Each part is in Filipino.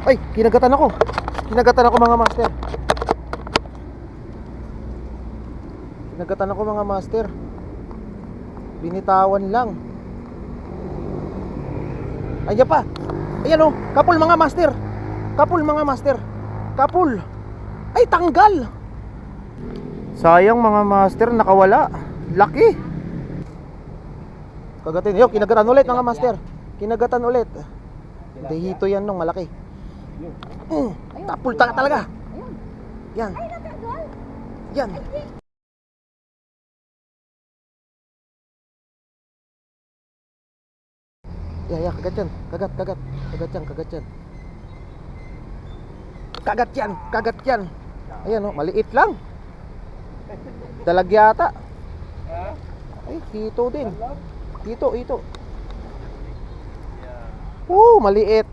Ay, kinagatan ako. Kinagatan ako mga master. Kinagatan ako mga master. Binitawan lang. Ayan pa. Ayan oh, kapul mga master. Kapul mga master. Kapul. Ay, tanggal. Sayang mga master, nakawala. Laki. Kagatin. Yo, kinagatan ulit mga master. Kinagatan ulit. Dehito yan nung malaki. Mm, tapul ta talaga. Yan. Yan. Ya, ya, kagat yan. Kagat, kagat. Kagat yan, kagat yan. Kagat yan, kagat yan. Ayan oh, maliit lang. Dalag yata. Ay, hito din. Hito, hito. Oo, maliit.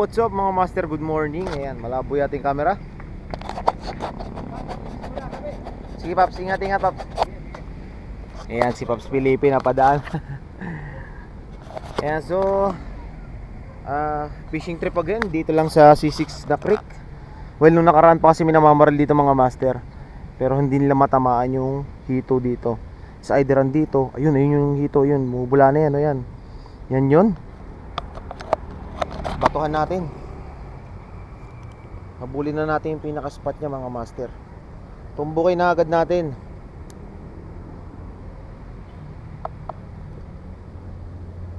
What's up mga master? Good morning. Ayan, malabo yating camera. Sige, Paps. Ingat, ingat, Paps. Ayan, si Paps Felipe napadaan. Ayan, so... ah fishing trip again. Dito lang sa C6 na creek. Well, nung nakaraan pa kasi minamamaril dito mga master. Pero hindi nila matamaan yung hito dito. Sa ideran dito. Ayun, ayun yung hito. Yun, mubula na yan. O yan. Yan yun batuhan natin. Habulin na natin yung pinaka spot niya mga master. Tumbukin na agad natin.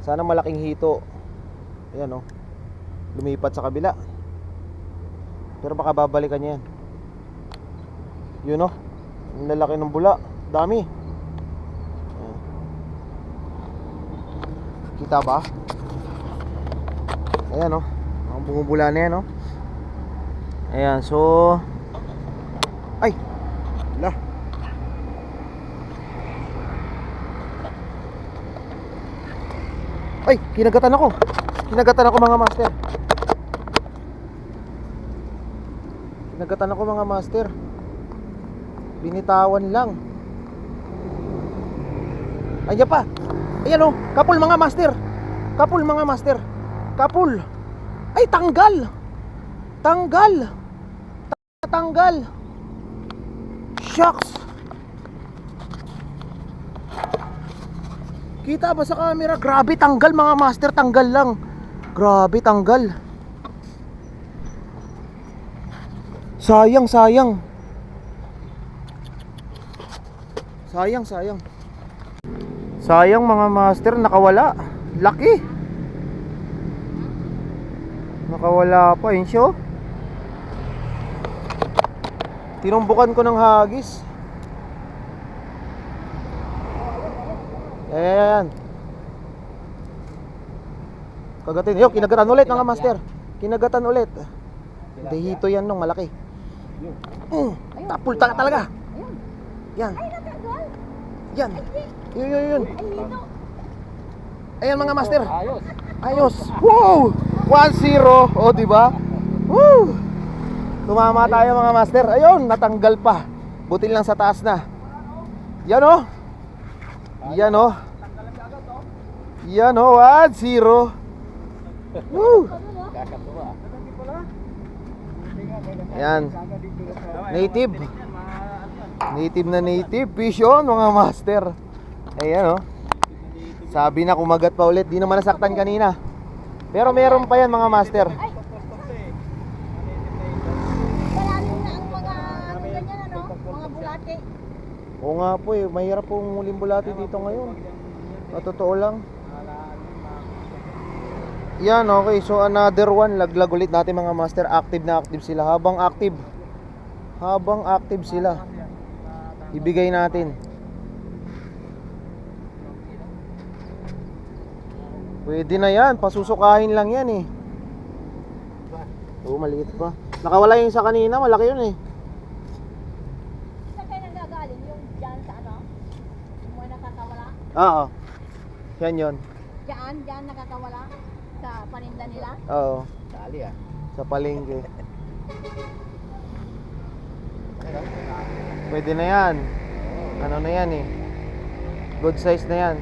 Sana malaking hito. Ayan oh. Lumipat sa kabila. Pero baka babalikan niya yan. Yun oh. Ang lalaki ng bula. Dami. Kita ba Ayan oh. Ang bumubula na yan oh. Ayan, so Ay. La. Ay, kinagatan ako. Kinagatan ako mga master. Kinagatan ako mga master. Binitawan lang. Ayan pa. Ayan oh, kapul mga master. Kapul mga master. Kapul. Ay, tanggal. Tanggal. Ta- Tanggal. Shucks. Kita ba sa camera? Grabe, tanggal mga master. Tanggal lang. Grabe, tanggal. Sayang, sayang. Sayang, sayang. Sayang mga master, nakawala. Laki. Nakawala pa yun siya. oh. Tinumbukan ko ng hagis. Ayan. Kagatin. Yo, kinagatan ulit mga master. Kinagatan ulit. Dehito yan nung malaki. Mm, tapul ta talaga. Yan. Yan. Yun, yun, yun. Ayan mga master. Ayos. Ayos. Wow! 1-0. O, di ba? Woo! Tumama tayo mga master. Ayun, natanggal pa. Buti lang sa taas na. Yan oh. Yan oh. Yan oh, 1-0. Woo! Yan. Native. Native na native. Fish on, mga master. Ayan oh. Sabi na kumagat pa ulit. Di naman nasaktan kanina. Pero meron pa yan mga master. Malalim na ang mga ano ganyan ano, mga bulate. Oo nga po eh, mahirap pong muling bulati dito ngayon. Sa totoo lang. Yan, okay. So another one, laglag ulit natin mga master. Active na active sila. Habang active, habang active sila, ibigay natin. Pwede na yan, pasusukahin lang yan eh. Oo, maliit pa. Nakawala yung sa kanina, malaki yun eh. Saan kayo nanggagaling? Yung dyan sa ano? Yung mga nakakawala? Oo. Yan yun. Dyan, dyan nakakawala? Sa paninda nila? Oo. Dali ah. Sa palengke. Pwede na yan. Ano na yan eh. Good size na yan.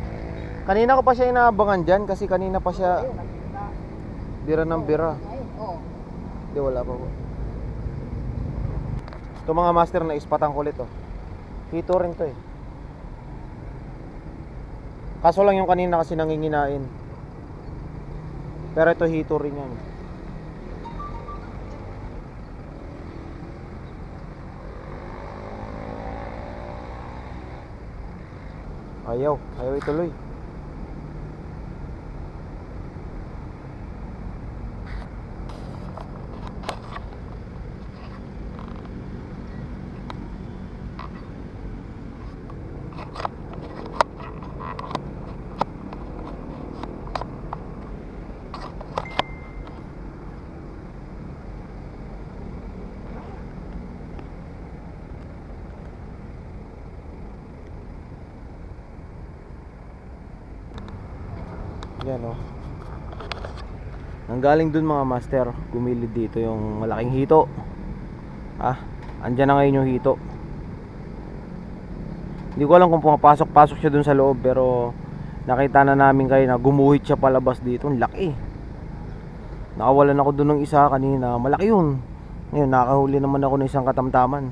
Kanina ko pa siya inaabangan dyan kasi kanina pa siya bira ng bira. Oo. Hindi wala pa po. Ito mga master na ispatang kulit oh. Hito rin to eh. Kaso lang yung kanina kasi nanginginain. Pero ito hito rin yan. Ayaw, ayaw ituloy. Yan oh. Nanggaling dun mga master, gumilid dito yung malaking hito. Ah, andyan na ngayon yung hito. Hindi ko alam kung pumapasok-pasok siya dun sa loob pero nakita na namin kayo na gumuhit siya palabas dito. Ang laki. Nakawalan ako dun ng isa kanina. Malaki yun. Ngayon, nakahuli naman ako ng isang katamtaman.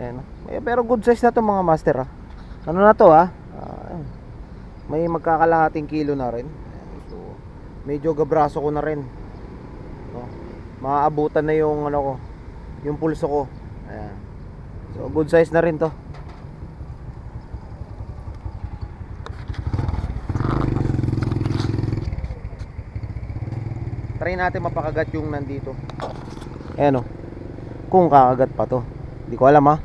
Ayan. pero good size na to mga master ah. Ano na to ah? Ah, may magkakalahating kilo na rin. So, medyo gabraso ko na rin. No? Maaabutan na yung ano ko, yung pulso ko. Ayan. So, good size na rin to. Try natin mapakagat yung nandito. Ayan o. Kung kakagat pa to. Hindi ko alam ha.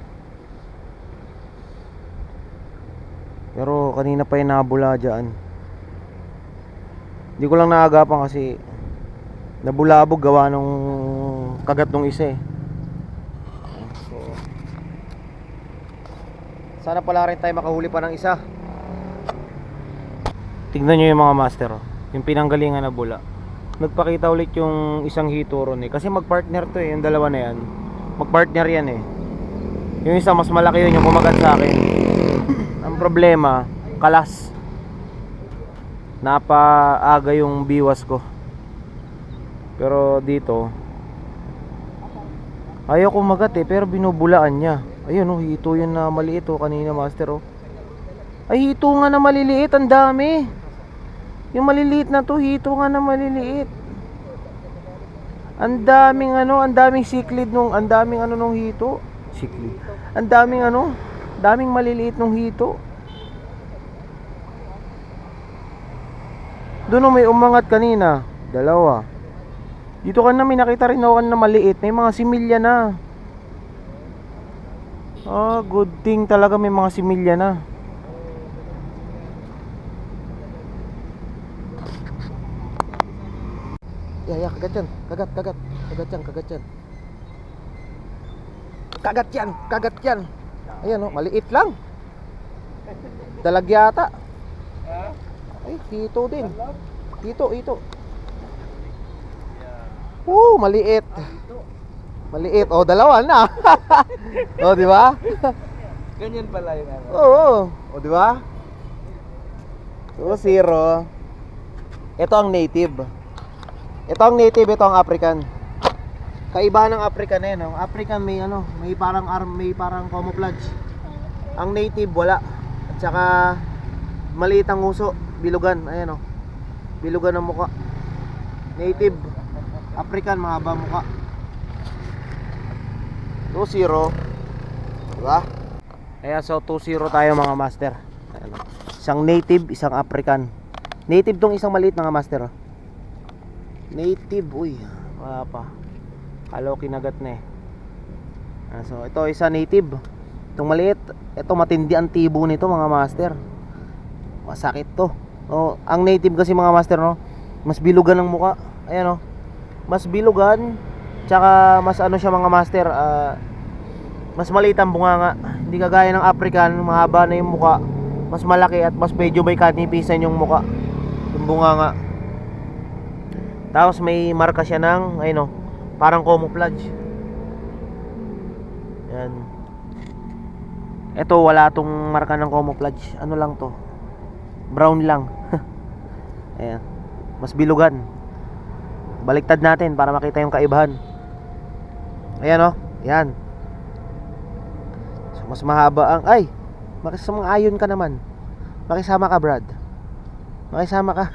Pero kanina pa yung nabula dyan. Hindi ko lang naagapan kasi nabulabog gawa nung kagat nung isa eh. So, sana pala rin tayo makahuli pa ng isa. Tignan nyo yung mga master oh. Yung pinanggalingan na bula. Nagpakita ulit yung isang hito ron eh. Kasi magpartner to eh. Yung dalawa na yan. Magpartner yan eh. Yung isa mas malaki yun yung kumagat sa akin. Ang problema, kalas. Napaaga yung biwas ko. Pero dito, ayaw kumagat eh, pero binubulaan niya. Ayun oh, hito yun na maliit oh, kanina master oh. Ay, hito nga na maliliit, ang dami. Yung maliliit na to, hito nga na maliliit. Ang daming ano, ang daming siklid nung, ang daming ano nung hito. Siklid. Ang daming ano, daming maliliit nung hito. Doon oh, may umangat kanina. Dalawa. Dito ka na may nakita rin ako na maliit. May mga similya na. Ah, good thing talaga may mga similya na. Ya, ya, kagat yan. Kagat, kagat. Kagat yan, kagat yan. Kagat yan, kagat yan. Ayan oh, maliit lang. Dalag yata. Ay, hito din. Hito, hito. Woo, maliit. Maliit. Oh, dalawa na. oh, di ba? Ganyan pala yung ano. Oo. Oh, di ba? 2-0. Ito ang native. Ito ang native, ito ang African. Kaiba ng African eh, no? African may ano, may parang arm, may parang camouflage. Ang native wala. At saka maliit ang uso, bilugan, ayan oh. Bilugan ang muka. Native African mahaba muka. 2-0. Diba? Kaya so 2-0 tayo mga master. Ayan, oh. Isang native, isang African. Native tong isang maliit mga master. oh. Native, uy. Wala pa. Kalo kinagat na eh. Ah, so ito isa native. Itong maliit, ito matindi ang tibo nito mga master. Masakit to. Oh, ang native kasi mga master no, mas bilugan ang muka. Ayan oh. Mas bilugan, tsaka mas ano siya mga master, ah, mas maliit ang bunganga. Hindi kagaya ng African, mahaba na yung muka. Mas malaki at mas medyo may kanipisan yung muka. Yung bunganga. Tapos may marka siya ng, ayun oh, parang camouflage. Yan. Ito wala tong marka ng camouflage. Ano lang to? Brown lang. Ayan. Mas bilugan. Baliktad natin para makita yung kaibahan. Ayan oh. Yan. So, mas mahaba ang ay. Makisama ayon ka naman. Makisama ka, Brad. Makisama ka.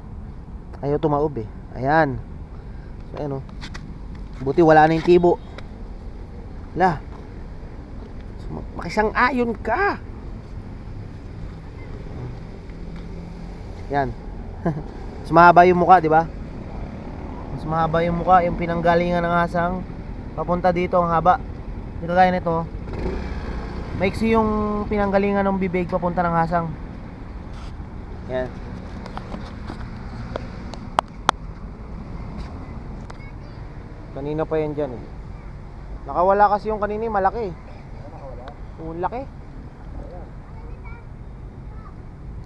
Ayaw tumaob eh. Ayan. So, ayan oh. Buti wala na yung tibo. La. So, ma- makisang ayon ka. Yan. Mas mahaba yung mukha, di ba? Mas yung mukha, yung pinanggalingan ng hasang papunta dito ang haba. Dito gaya nito. Maiksi yung pinanggalingan ng bibig papunta ng hasang. Yan. Kanina pa yan dyan eh. Nakawala kasi yung kanina eh, malaki. Nakawala? Oo, laki.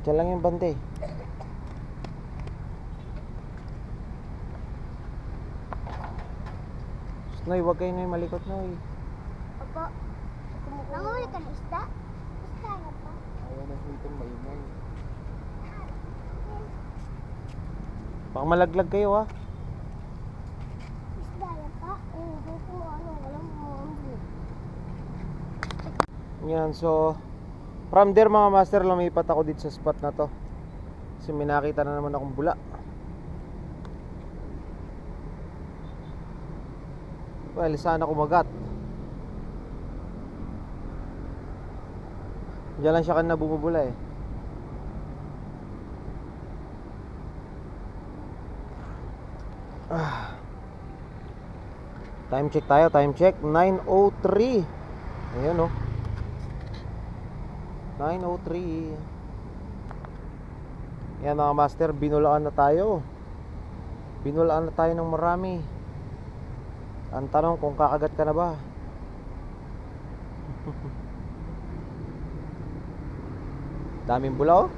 Diyan lang yung bante. Noy, wag kayo Noy, malikot Noy. Opo. Nanguhuli ka ng isda? Isda na pa. Ayaw na hitong maingay. Baka malaglag kayo ha. Isda na pa. Eh, hindi ko ano, walang mga Yan, so from there mga master, lumipat ako dito sa spot na to. Kasi may nakita na naman akong bula. Well, sana kumagat. Diyan lang siya kanina bumubula eh. Ah. Time check tayo, time check. 9.03. Ayan oh. 9.03 Yan mga master, binulaan na tayo Binulaan na tayo ng marami Ang tanong kung kakagat ka na ba? Daming bula oh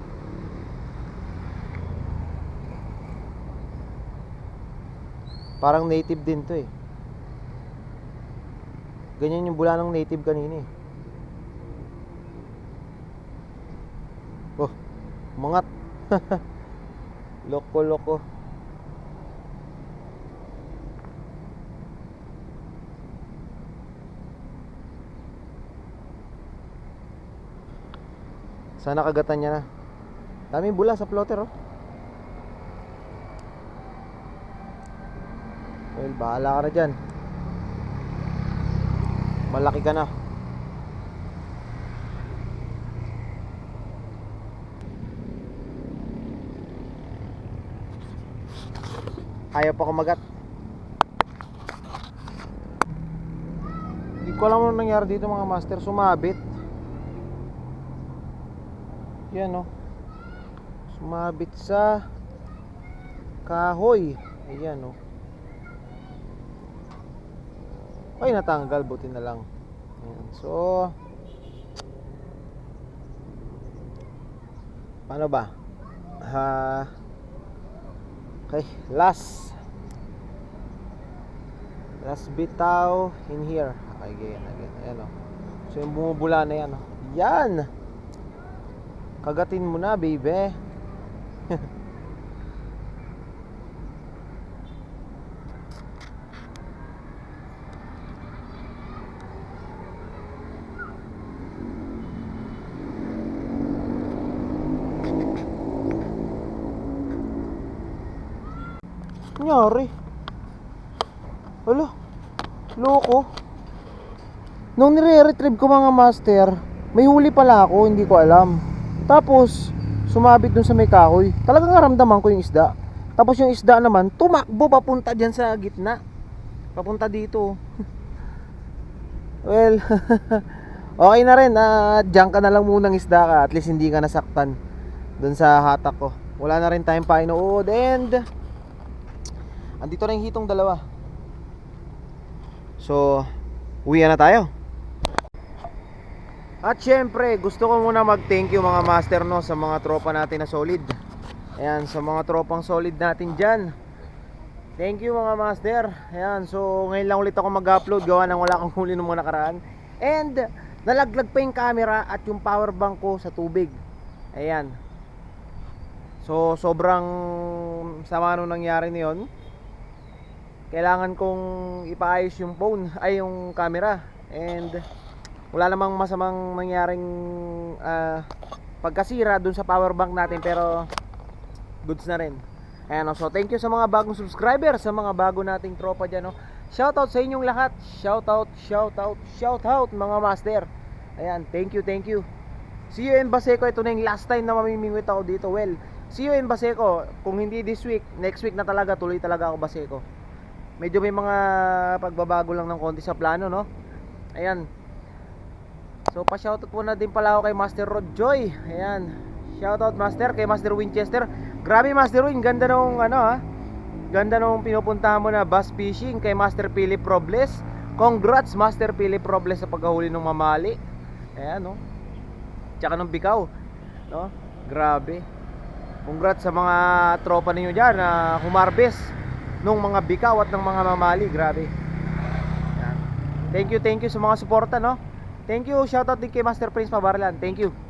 Parang native din to eh. Ganyan yung bula ng native kanina eh. Oh, mangat. loko Sana kagatan niya na. Daming bula sa plotter oh. Well, bahala ka na dyan. Malaki ka na. Ayaw pa kumagat. Hindi ko alam ano nangyari dito mga master. Sumabit. Yan oh. Sumabit sa kahoy. Ayan oh. Ay natanggal. Buti na lang. Ayan. So, paano ba? Ha, Okay, last. Last bitaw in here. Okay, again, again. Ayan o. So, yung bumubula na yan o. Yan! Kagatin mo na, baby. Nangyari? Wala. Loko. Nung nire-retrieve ko mga master, may huli pala ako, hindi ko alam. Tapos, sumabit dun sa may kahoy. Talagang naramdaman ko yung isda. Tapos yung isda naman, tumakbo papunta dyan sa gitna. Papunta dito. well, okay na rin. Uh, diyan ka na lang munang isda ka. At least hindi ka nasaktan dun sa hatak ko. Wala na rin tayong painood. And, andito na yung hitong dalawa. So, uwi na tayo. At syempre, gusto ko muna mag-thank you mga master no sa mga tropa natin na solid. Ayan, sa mga tropang solid natin dyan. Thank you mga master. Ayan, so ngayon lang ulit ako mag-upload gawa nang wala akong huli nung mga nakaraan. And nalaglag pa yung camera at yung power bank ko sa tubig. Ayan. So sobrang sama nung nangyari niyon. Kailangan kong ipaayos yung phone, ay yung camera. And wala namang masamang nangyaring ah, pagkasira dun sa power bank natin pero goods na rin. Ayan, oh, so thank you sa mga bagong subscriber, sa mga bago nating tropa dyan. Oh. Shoutout sa inyong lahat. Shoutout, shoutout, shoutout mga master. Ayan, thank you, thank you. See you in Baseco. Ito na yung last time na mamimingwit ako dito. Well, see you in Baseco. Kung hindi this week, next week na talaga, tuloy talaga ako Baseco. Medyo may mga pagbabago lang ng konti sa plano, no? Ayan. So, pa-shoutout muna din pala ako kay Master Rod Joy. Ayan. Shoutout Master kay Master Winchester. Grabe Master Win, ganda nung ano ha. Ganda nung pinupuntahan mo na bass fishing kay Master Philip Robles. Congrats Master Philip Robles sa paghahuli ng mamali. Ayan no. Tsaka nung bikaw. No? Grabe. Congrats sa mga tropa ninyo diyan na humarbes nung mga bikaw at ng mga mamali. Grabe. Ayan. Thank you, thank you sa mga suporta no. Thank you, shoutout din kay Master Prince Pabarlan. Thank you.